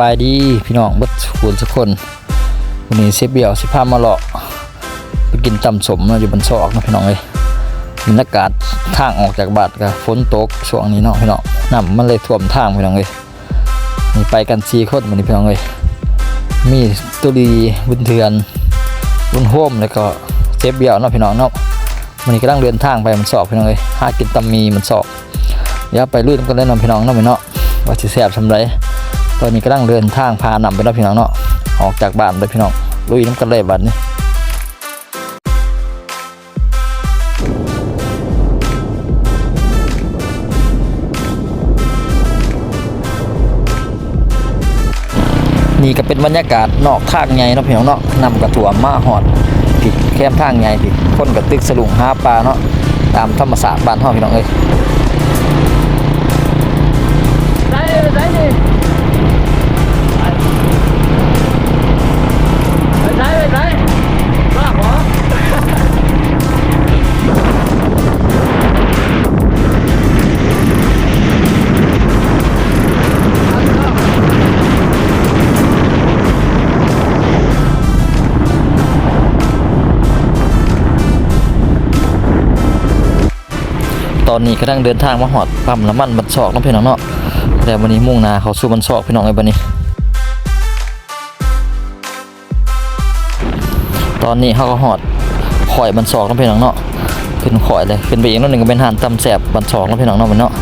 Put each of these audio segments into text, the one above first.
บายดีพี่น้องบัดทุกทุกคนวันนี้เซฟเบียวสิพามาเลาะไปกินตำสมนะอยู่บนซอกนะพี่น้องเลยบรรยากาศทางออกจากบาดก็ฝนตกช่วงนี้เนาะพี่น้องน้ำมันเลยท่วมทางพี่น้องเลยนี่ไปกันสี่คนวันนี้พี่น้องเลยมีตุลีบุญเทือนบุญโฮมแล้วก็เซฟเบียวเนาะพี่น้องเนาะวันนี้กำลังเดินทางไปมันสอบพี่น้องเลยหากินตำมีมันสอบเดี๋ยวไปลื่นกันเลยเนาะพี่น้องเนาะพี่เนาะว่าสิแซ่บสำไร ตอนนี้กำลังเดินทางพานำไปแล้วพี่น้องเนาะออกจากบ้านเลยพี่น้องลุยน้ำกันเลยบัดนี้นี่ก็เป็นบรรยากาศนอกทางไงเนาะพี่น้องเนาะนำกระถั่วมาหอดผิดแคมทางไงผิดคนกับตึกสลุงหาปลาเนาะตามธรรมศาสตร์บ้านห้องพี่น้องเอ้ยได้ได้ดิไป อนนี้กำลังเดินทางมาหอดปั๊มน้ำมันบันซอกน้องพี่น้องเนาะแต่วันนี้มุ่งหนาเขาสู่บันซอกพี่น้องไอ้บันนี้ ตอนนี้เขาก็หอดข่อยบันซอกน้องพี่น้องเนาะขึ้นข่อยเลยขึ้นไปอีกนิดหนึ่งก็เป็นหานตำแสบบันซอกน้องพี่น้องเนาะมันเนาะ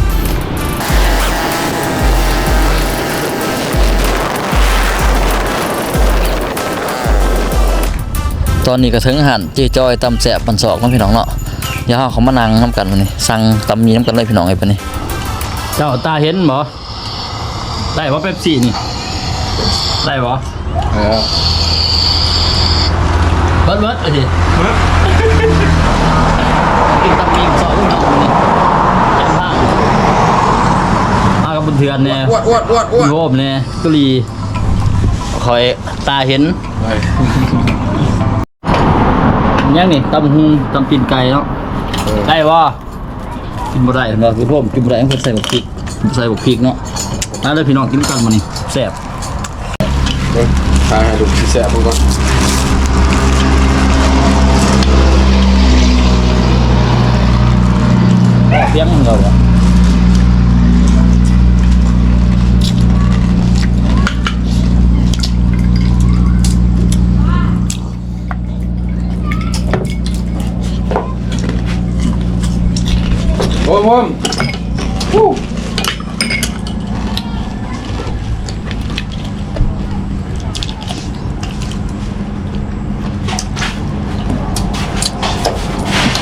ตอนนี้ก็ถึงหันเจจอยตำแสบบันซอกน้องพี่น้องเนาะ เดี๋ยวเขามานั่งน้ำกันวันนี้สั่งตำมีน้ำกันเลยพี่น้องไอ้บันนี้เจ้าตาเห็นบ่ได้ว่าเป๊ปซี่นี่ได้บ่เออเบิร์ดเบิร์ดไปดิกินตำมีสองหน่อยนี่แจ่มบ้างมากับบุญเทือนเนี่ยอ้วดอ้วดอ้วดอ้วดโยมเนี่ยตุลีคอยตาเห็นไปยังนี่ตำหุงตำปีนไก่เนาะ ได้บ่กินบ่ได้เห็นบ่คือพวกกินบ่ได้ต้องใส่บักพริกใส่บักพริกเนาะแล้วเลยพี่น้องกินกันมานี่แซ่บเดี๋ยวทายให้ดูที่แสบมันก่อนเสียงของเรา อะโอ้ยผมวู้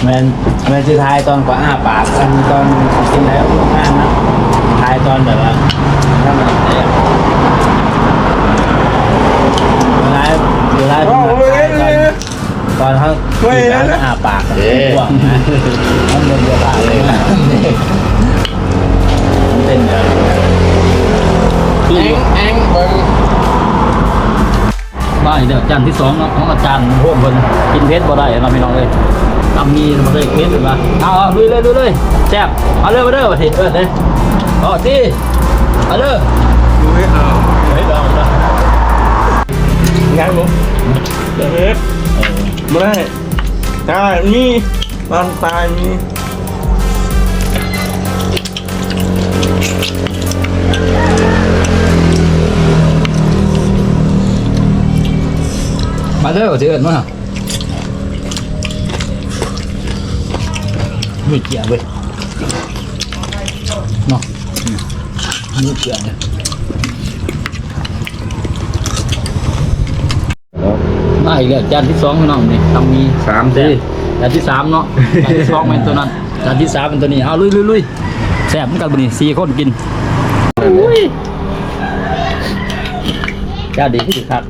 แมนแมนจะทายตอนกว่าอ้าปากอันตอนกินแล้วห้ามนะทายตอนแบบว่าถ้ามันเนี่ยเวลาเวลาที่มันทายตอนตอนเขา กินแล้วอ้าปากห่วนะมันเป็นเวลาเลยนะมันเป็นแบบแองแองเบิ่งบ้านเดียวจานที่สองของอาจารย์ร่วมเพิ่นกินเพชรบ่ได้เนาะพี่น้องเอ้ยตำมีมันเลยเพชรเลยว่าเอาเอาลุยเลยลุยเลยแซ่บเอาเลยมาเด้อมาสิเออเด้อเอาสิเอาเด้อดูให้เอาเฮ้ยเอาเอางานผมเด็ดไม่ได้ ใช่มีตอนตายมีมาเด้อสิเอิ้นมาไม่เกี่ยวเว้ยเนาะไม่เกี่ยวเลย มาอีกแล้วจานที่สองพี่น้องนี่ตำมีสามเด้สิ จานที่สามเนาะจานที่สองเป็นตัวนั้นจานที่สามเป็นตัวนี้เอาลุยลุยลุยแซ่บเหมือนกันบุนี่สี่คนกินอุ้ยเจ้าดีที่สุดครับ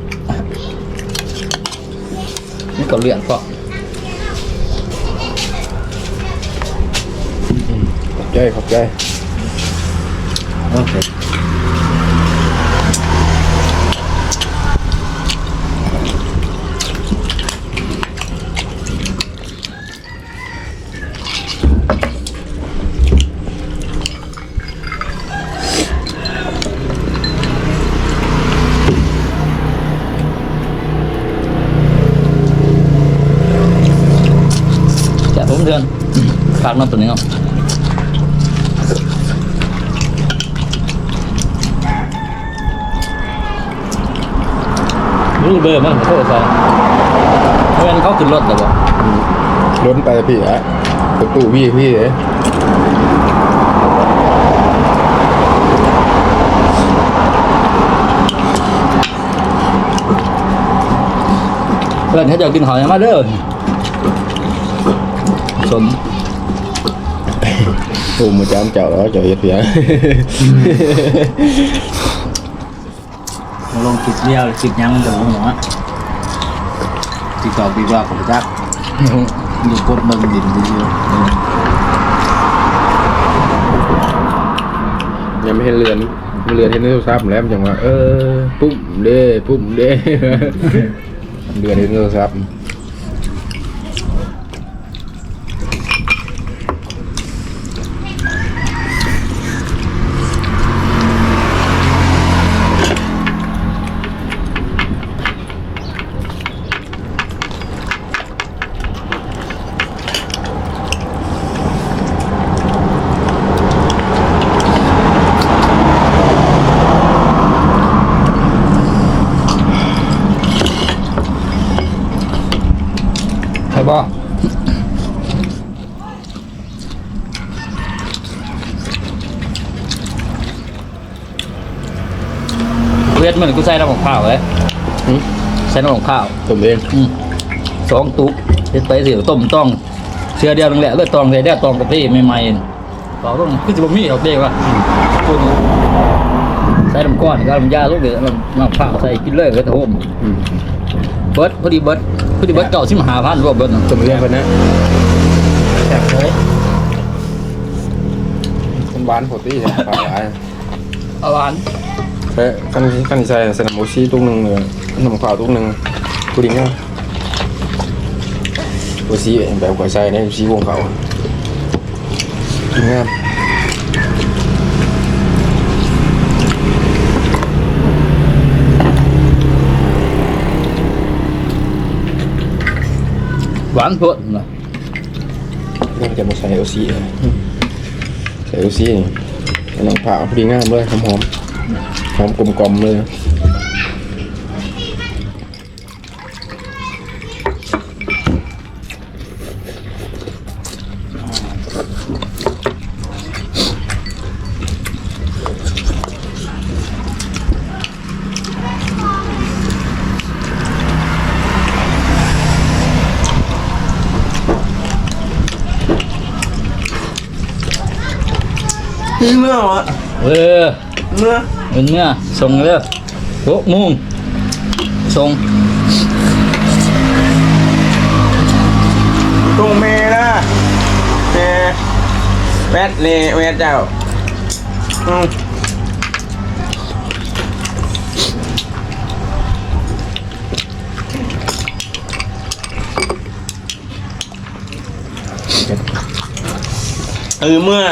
นี่ก็เลือกก็ขอบใจขอบใจโอเค คักเนาะตัวนี้เนาะรู้เบอร์มั้งโทษใส่เพื่อนเขาขึ้นรถแล้วบ่ล้นไปพี่ฮะประตูพี่พี่เอ้เพื่อนเขาจะเอากินหอยมาเด้อ สนโอ้มือจ้ามเจ้าแล้วเจ้าเฮ็ดเพียลงคลิปเดียวคลิปยังมันจะลงหรอติ๊กต็อกบีว่าผมจักดูกดเบิ่งดินดีอยู่ยังไม่เห็นเรือนเรือนเห็นในโทรศัพท์แล้วมันจังว่าเออปุ๊บเด้ปุ๊บเด้ เรือนเห็นในโทรศัพท์ ใช่ป่ะเวทเหมือนกูใส่น้ำของข้าวเลยหึใส่น้ำของข้าวผมเองอืมสองตุ๊กเฮ็ดไปสิต้มต้องเชื่อเดียวนึงแหละเลือดตองใส่ได้ตองกะทิใหม่ๆเราต้องคือจะบ่มีเอาเด้ว่าคุณใส่น้ำก้อนก็น้ำยาลูกเดือดน้ำน้ำข้าวใส่กินเลยก็ตะโฮมอืมเบิร์ดพอดีเบิร์ด พอดีเบิร์ดเก่าสิมหาพันรวมเบิร์ดน่ะผมเรียนคนนะแซ่บเลยคนบ้านปกติเนี่ยปลาหลายเอาหวานแค่ขั้นขั้นใส่ใส่น้ำโมชีตุ้งหนึ่งเลยน้ำขาวตุ้งหนึ่งกูดิ้งเนาะโมชีแบบกว่าใส่เนี่ยโมชีวงเขากินงาม หวานเพิ่นนะน่าจะมาใส่โอซีเลยใส่โอซีนี่น้ำขาพอดีงามเลยหอมหอมหอมกลมกลมเลย เมื่อวะเออเมื่อเป็นเนื้อส่งเด้อโอ้มุงส่งตรงเมนะเมแวดเนแวดเจ้าอืมเออเมื่อ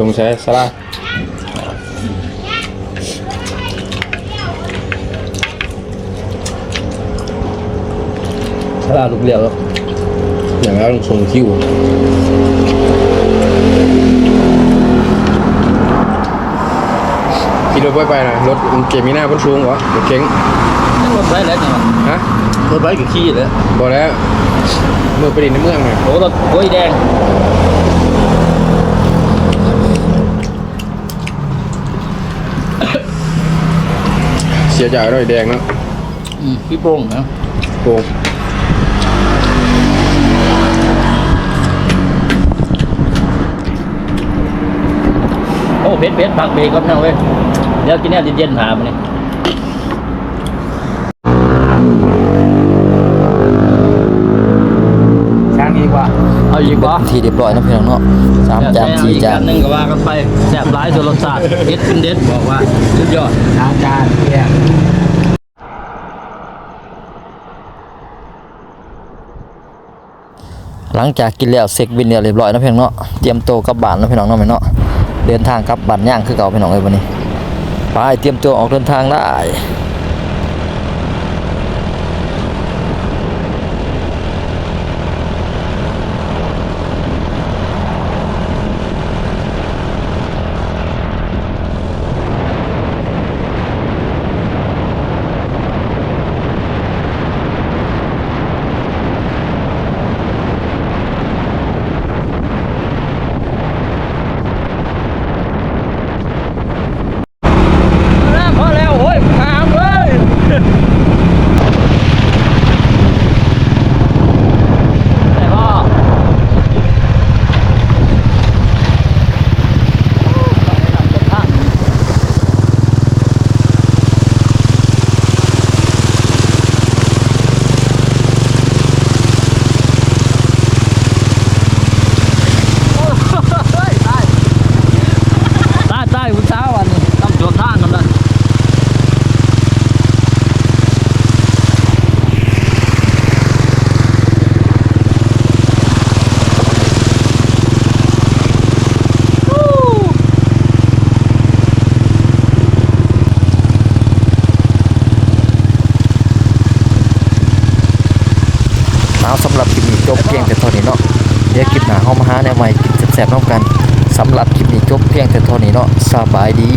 สงสัยสลาตลาดลูกเดียวแล้วอย่างแล้วส่งคิวขี่รถไปไปนะรถเกมีหน้าบนสูงวะรถเก๋งรถไฟแล้วจังฮะรถไฟกับขี้เลยบอกแล้วเมื่อไปดินในเมืองน่ะโอ้รถโอ้ยแดง เสีย จ่ายด้วยแดงเนาะอืมพี่โป้งนะโกงโอ้เพชรเพชรพักเบรกก็นั่งเว้ยเดี๋ยวกินเนี่ยเย็นๆถามนี่ช่ อาอีกบ่ทีเรียบร้อยนะพี่น้องเนาะสามจานสี่จานหนึ่งก็ว่ากันไปแซ่บหลายส่วนรสชาติเด็ดขึ้นเด็ดบอกว่าสุดยอดล้างจานเพียงหลังจากกินแล้วเซ็กบินแล้วเรียบร้อยนะพี่น้องเนาะเตรียมโตวกลับบ้านนะพี่น้องเนาะแม่เนาะเดินทางกลับบ้านย่างคือเก่าพี่น้องเอ้ยวันนี้ไปเตรียมตัวออกเดินทางได้ เเอาสำหรับคลิปนี้จบเพียงแต่เท่านี้เนาะเดี๋ยวคลิปหน้า เฮามาหาแนวใหม่กินแซ่บๆน้องกันสำหรับคลิปนี้จบเพียงแต่เท่านี้เนาะสบายดี